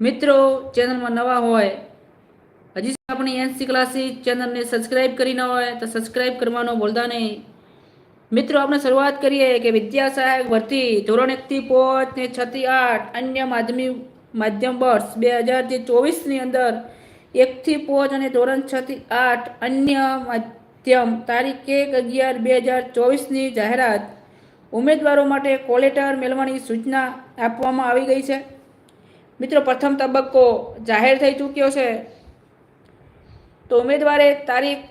મિત્રો ચેનલમાં નવા હોય, હજી આપણી એનસી ક્લાસીસ ચેનલને સબસ્ક્રાઇબ કરી ન હોય, તો સબસ્ક્રાઇબ કરવાનો ભૂલતા નહીં. મિત્રો, આપણે શરૂઆત કરીએ કે વિદ્યા સહાયક ભરતી ધોરણ એકથી પાંચ ને છ થી આઠ, અન્ય માધ્યમિક માધ્યમ વર્ષ બે હજાર ચોવીસની અંદર એકથી પાંચ અને ધોરણ છ થી આઠ, અન્ય માધ્યમ તારીખ એક અગિયાર બે હજાર ચોવીસની જાહેરાત ઉમેદવારો માટે કોલેટર મેળવવાની સૂચના આપવામાં આવી ગઈ છે. મિત્રો પ્રથમ તબક્કો જાહેર થઈ ચૂક્યો છે. તો ઉમેદવારે તારીખ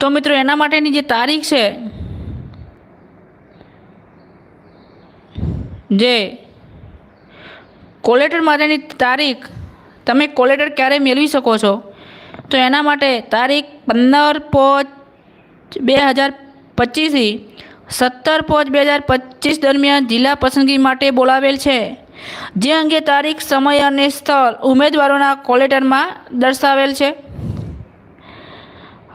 તો મિત્રો, એના માટેની જે તારીખ છે, જે કોલેટર માટેની તારીખ તમે કોલેટર ક્યારે મેળવી શકો છો, તો એના માટે તારીખ પંદર પાંચ બે હજાર પચીસથી સત્તર પાંચ બે હજાર પચીસ દરમિયાન જિલ્લા પસંદગી માટે બોલાવેલ છે. જે અંગે તારીખ, સમય અને સ્થળ ઉમેદવારોના કોલેટરમાં દર્શાવેલ છે.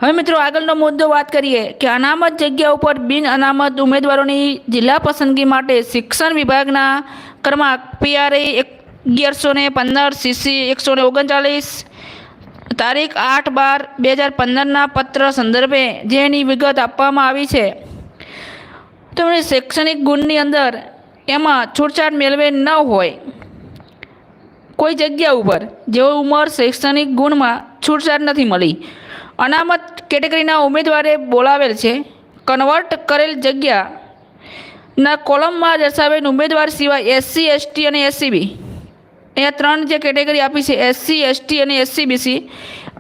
હવે મિત્રો આગળનો મુદ્દો વાત કરીએ કે અનામત જગ્યા ઉપર બિન અનામત ઉમેદવારોની જિલ્લા પસંદગી માટે શિક્ષણ વિભાગના ક્રમાંક પીઆરએ અગિયારસો ને પંદર, સીસી એકસો ને ઓગણચાલીસ, તારીખ આઠ બાર બે હજાર પંદરના પત્ર સંદર્ભે જેની વિગત આપવામાં આવી છે. તો શૈક્ષણિક ગુણની અંદર એમાં છૂટછાટ મેળવે ન હોય કોઈ જગ્યા ઉપર જેઓ ઉંમર શૈક્ષણિક ગુણમાં છૂટછાટ નથી મળી અનામત કેટેગરીના ઉમેદવારે બોલાવેલ છે. કન્વર્ટ કરેલ જગ્યાના કોલમમાં દર્શાવેલ ઉમેદવાર સિવાય એસસી, એસટી અને એસસીબી. અહીંયા ત્રણ જે કેટેગરી આપી છે, એસસી, એસટી અને એસસીબીસી.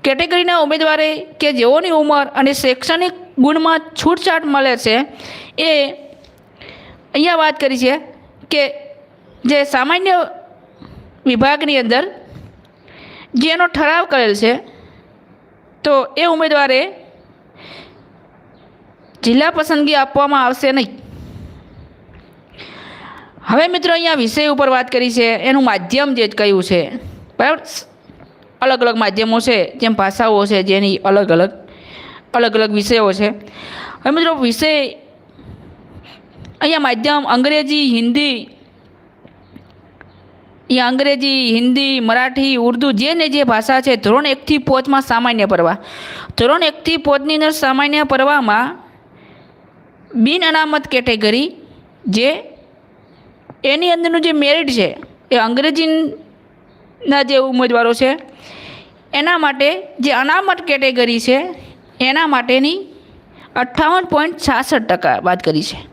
કેટેગરીના ઉમેદવારે કે જેઓની ઉંમર અને શૈક્ષણિક ગુણમાં છૂટછાટ મળે છે, એ અહીંયા વાત કરી છે કે જે સામાન્ય વિભાગની અંદર જેનો ઠરાવ કરેલ છે તો એ ઉમેદવારે જિલ્લા પસંદગી આપવામાં આવશે નહીં. હવે મિત્રો અહીંયા વિષય ઉપર વાત કરી છે. એનું માધ્યમ જે કયું છે? બરાબર? અલગ અલગ માધ્યમો છે, જેમ ભાષાઓ છે, જેની અલગ અલગ અલગ અલગ વિષયો છે. હવે મિત્રો વિષય અહીંયા માધ્યમ અંગ્રેજી, હિન્દી અહીંયા અંગ્રેજી, હિન્દી, મરાઠી, ઉર્દુ જે ને જે ભાષા છે, ધોરણ એકથી પોચમાં સામાન્ય પરવા. ધોરણ એકથી પોચની અંદર સામાન્ય પરવામાં બિન અનામત કેટેગરી જે એની અંદરનું જે મેરિટ છે, એ અંગ્રેજીના જે ઉમેદવારો છે, એના માટે જે અનામત કેટેગરી છે, એના માટેની અઠ્ઠાવન પોઈન્ટ છાસઠ ટકા વાત કરી છે.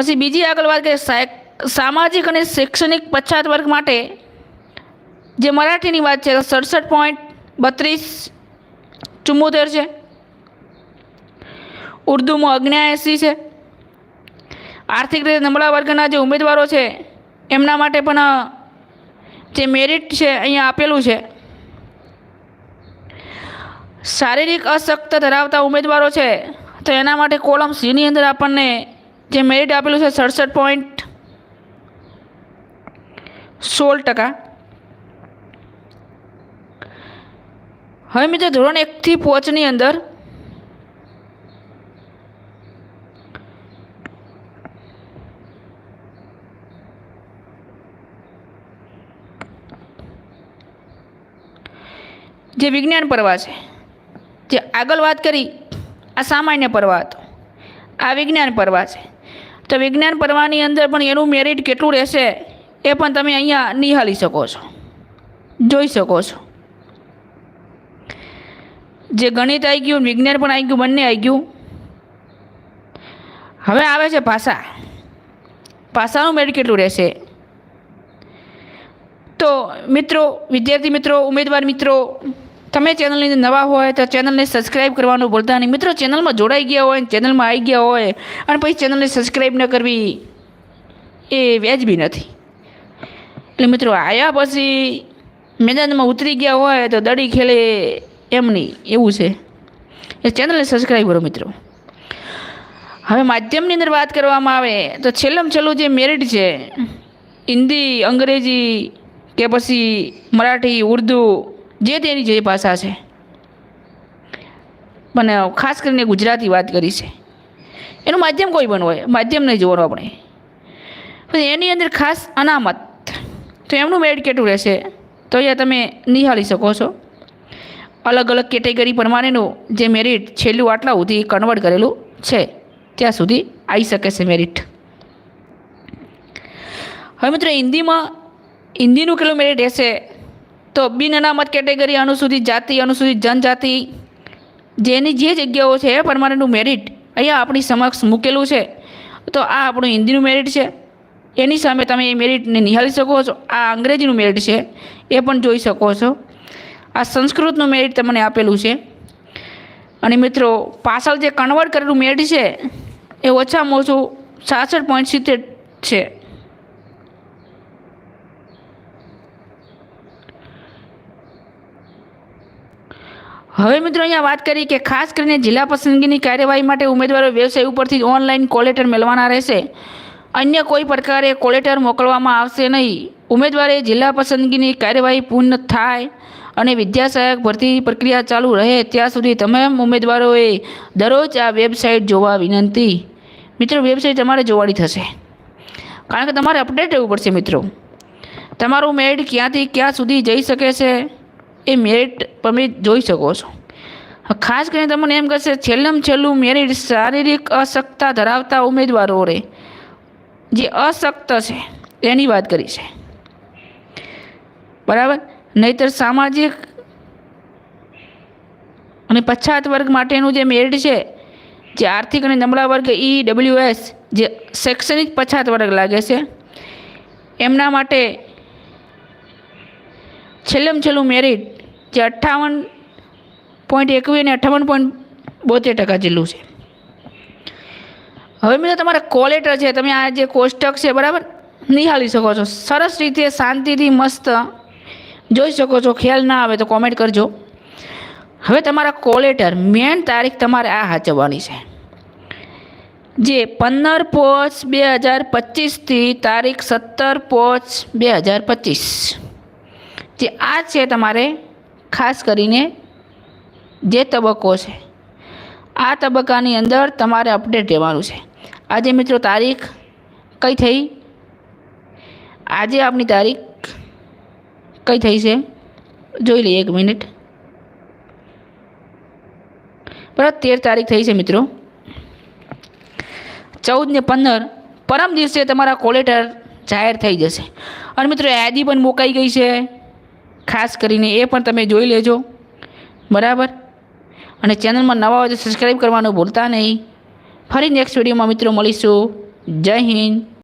પછી બીજી આગળ વાત કરીએ સામાજિક અને શૈક્ષણિક પછાત વર્ગ માટે, જે મરાઠીની વાત છે, સડસઠ પોઈન્ટ બત્રીસ ચુમ્મોતેર છે. ઉર્દુમાં અગ્નિયાએંસી છે. આર્થિક રીતે નબળા વર્ગના જે ઉમેદવારો છે, એમના માટે પણ જે મેરિટ છે, અહીંયા આપેલું છે. શારીરિક અશક્ત ધરાવતા ઉમેદવારો છે, તો એના માટે કોલમ સીની અંદર આપણને જે મેરિટ આપેલું છે સડસઠ પોઈન્ટ સોળ ટકા. હવે મિત્રો ધોરણ એકથી પોચની અંદર જે વિજ્ઞાન પરવા છે, જે આગળ વાત કરી, આ સામાન્ય પરવા હતો. આ વિજ્ઞાન પરવા છે. તો વિજ્ઞાન પરવાની અંદર પણ એનું મેરિટ કેટલું રહેશે એ પણ તમે અહીંયા નિહાળી શકો છો. જોઈ શકો છો. જે ગણિત આવી ગયું, વિજ્ઞાન પણ આવી ગયું, બંને આવી ગયું. હવે આવે છે ભાષા ભાષાનું મેરિટ કેટલું રહેશે? તો મિત્રો, વિદ્યાર્થી મિત્રો, ઉમેદવાર મિત્રો તમે ચેનલની નવા હોય તો ચેનલને સબસ્ક્રાઈબ કરવાનું ભૂલતા નહીં. મિત્રો ચેનલમાં જોડાઈ ગયા હોય ચેનલમાં આવી ગયા હોય અને પછી ચેનલને સબસ્ક્રાઈબ ન કરવી એ વ્યાજબી નથી. એટલે મિત્રો આવ્યા પછી મેદાનમાં ઉતરી ગયા હોય તો દડી ખેલે એમ નહીં, એવું છે. એ ચેનલને સબસ્ક્રાઈબ કરો મિત્રો. હવે માધ્યમની અંદર વાત કરવામાં આવે તો છેલ્લામાં છેલ્લું જે મેરિટ છે, હિન્દી, અંગ્રેજી કે પછી મરાઠી, ઉર્દુ જે તેની જે ભાષા છે. પણ ખાસ કરીને ગુજરાતી વાત કરી છે. એનું માધ્યમ કોઈ પણ હોય, માધ્યમ નહીં જોવાનું આપણે. પછી એની અંદર ખાસ અનામત. તો એમનું મેરિટ કેટલું રહેશે? તો અહીંયા તમે નિહાળી શકો છો. અલગ અલગ કેટેગરી પ્રમાણેનું જે મેરિટ છેલ્લું આટલા સુધી કન્વર્ટ કરેલું છે, ત્યાં સુધી આવી શકે છે મેરિટ હવે મિત્રો, હિન્દીમાં, હિન્દીનું કેટલું મેરિટ રહેશે? તો બિન અનામત કેટેગરી અનુસૂચિત જાતિ, અનુસૂચિત જનજાતિ, જેની જે જગ્યાઓ છે એ પ્રમાણેનું મેરિટ અહીંયા આપણી સમક્ષ મૂકેલું છે. તો આ આપણું હિન્દીનું મેરિટ છે. એની સામે તમે એ મેરિટને નિહાળી શકો છો. આ અંગ્રેજીનું મેરિટ છે. એ પણ જોઈ શકો છો. આ સંસ્કૃતનું મેરિટ તમને આપેલું છે. અને મિત્રો, પાછળ જે કન્વર્ટ કરેલું મેરિટ છે, એ ઓછામાં ઓછું સાસઠ પોઈન્ટ સિત્તેર છે. હવે મિત્રો અહીંયા વાત કરી કે ખાસ કરીને જિલ્લા પસંદગીની કાર્યવાહી માટે ઉમેદવારો વ્યવસાય ઉપરથી ઓનલાઈન કોલેટર મેળવાના રહેશે. અન્ય કોઈ પ્રકારે કોલેટર મોકલવામાં આવશે નહીં. ઉમેદવારે જિલ્લા પસંદગીની કાર્યવાહી પૂર્ણ થાય અને વિદ્યાસહાયક ભરતી પ્રક્રિયા ચાલુ રહે ત્યાં સુધી તમામ ઉમેદવારોએ દરરોજ આ વેબસાઇટ જોવા વિનંતી. મિત્રો, વેબસાઇટ તમારે જોવાની થશે. કારણ કે તમારે અપડેટ રહેવું પડશે મિત્રો. તમારું મેડ ક્યાંથી ક્યાં સુધી જઈ શકે છે? એ મેરિટ તમે જોઈ શકો છો. ખાસ કરીને તમને એમ કહેશે, છેલ્લામાં છેલ્લું મેરિટ શારીરિક અશક્તતા ધરાવતા ઉમેદવારો રે. જે અશક્ત છે, એની વાત કરી છે. બરાબર? નહીતર સામાજિક અને પછાત વર્ગ માટેનું જે મેરિટ છે, જે આર્થિક અને નબળા વર્ગ ઈ ડબલ્યુ એસ જે શૈક્ષણિક પછાત વર્ગ લાગે છે, એમના માટે છેલ્લમ છેલ્લું મેરિટ જે અઠ્ઠાવન પોઈન્ટ એકવીસ અને અઠ્ઠાવન પોઈન્ટ બોતેર ટકા જેટલું છે. હવે મિત્રો તમારા કોલેટર છે, તમે આ જે કોષ્ટક છે, બરાબર? નિહાળી શકો છો. સરસ રીતે, શાંતિથી, મસ્ત જોઈ શકો છો. ખ્યાલ ના આવે તો કોમેન્ટ કરજો. હવે તમારા કોલેટર મેન તારીખ તમારે આ સાચવવાની છે. જે પંદર પોચ બે હજાર પચીસથી તારીખ સત્તર પોચ બે હજાર પચીસ. જે આ છે તમારે ખાસ કરીને જે તબક્કો છે. આ તબક્કાની અંદર તમારે અપડેટ રહેવાનું છે. આજે મિત્રો તારીખ કઈ થઈ? આજે આપની તારીખ કઈ થઈ છે? જોઈ લઈએ એક મિનિટ. બરાબર, તેર તારીખ થઈ છે મિત્રો. ચૌદ ને પંદર, પરમ દિવસે તમારા કોલેટર જાહેર થઈ જશે. અને મિત્રો યાદી પણ મુકાઈ ગઈ છે. ખાસ કરીને એ પણ તમે જોઈ લેજો. બરાબર? અને ચેનલમાં નવા હોય તો સબસ્ક્રાઈબ કરવાનું ભૂલતા નહીં. ફરી નેક્સ્ટ વિડીયોમાં મિત્રો મળીશું. જય હિન્દ.